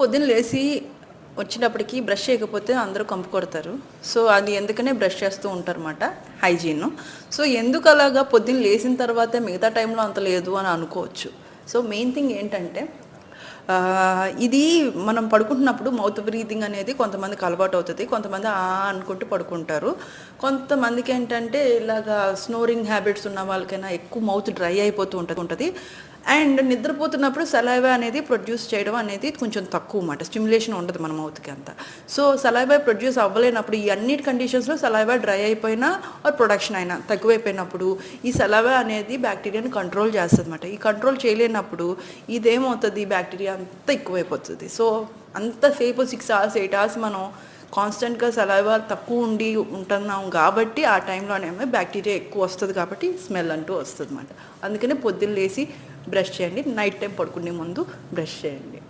పొద్దున్న లేచి వచ్చినప్పటికి బ్రష్ చేయకపోతే అందరూ కంపు కొడతారు. సో అది ఎందుకనే బ్రష్ చేస్తూ ఉంటారన్నమాట హైజీన్ సో ఎందుకు అలాగా పొద్దున్న లేచిన తర్వాత మిగతా టైంలో అంత లేదు అని అనుకోవచ్చు. సో మెయిన్ థింగ్ ఏంటంటే ఇది మనం పడుకుంటున్నప్పుడు మౌత్ బ్రీతింగ్ అనేది కొంతమందికి అలవాటు అవుతుంది కొంతమంది ఆ అనుకుంటూ పడుకుంటారు. కొంతమందికి ఏంటంటే ఇలాగా స్నోరింగ్ హ్యాబిట్స్ ఉన్న వాళ్ళకైనా ఎక్కువ మౌత్ డ్రై అయిపోతూ ఉంటుంది ఉంటుంది. అండ్ నిద్రపోతున్నప్పుడు సలైవా అనేది ప్రొడ్యూస్ చేయడం అనేది కొంచెం తక్కువ అన్నమాట. స్టిమ్యులేషన్ ఉండదు మన మౌత్కి అంతా. సో సలైవా ప్రొడ్యూస్ అవ్వలేనప్పుడు ఈ అన్నిటి కండిషన్స్లో సలైవా డ్రై అయిపోయినా ఆర్ ప్రొడక్షన్ అయినా తక్కువైపోయినప్పుడు ఈ సలైవా అనేది బ్యాక్టీరియాని కంట్రోల్ చేస్తుంది అనమాట ఈ కంట్రోల్ చేయలేనప్పుడు ఇదేమవుతుంది? బ్యాక్టీరియా అంతా ఎక్కువైపోతుంది. సో అంతసేపు సిక్స్ అవర్స్ ఎయిట్ అవర్స్ మనం కాన్స్టెంట్గా సలైవా తక్కువ ఉండి ఉంటున్నాం కాబట్టి ఆ టైంలోనేమో బ్యాక్టీరియా ఎక్కువ వస్తుంది కాబట్టి స్మెల్ అంటూ వస్తుంది అనమాట అందుకనే పొద్దున్న లేచి బ్రష్ చేయండి. నైట్ టైం పడుకునే ముందు బ్రష్ చేయండి.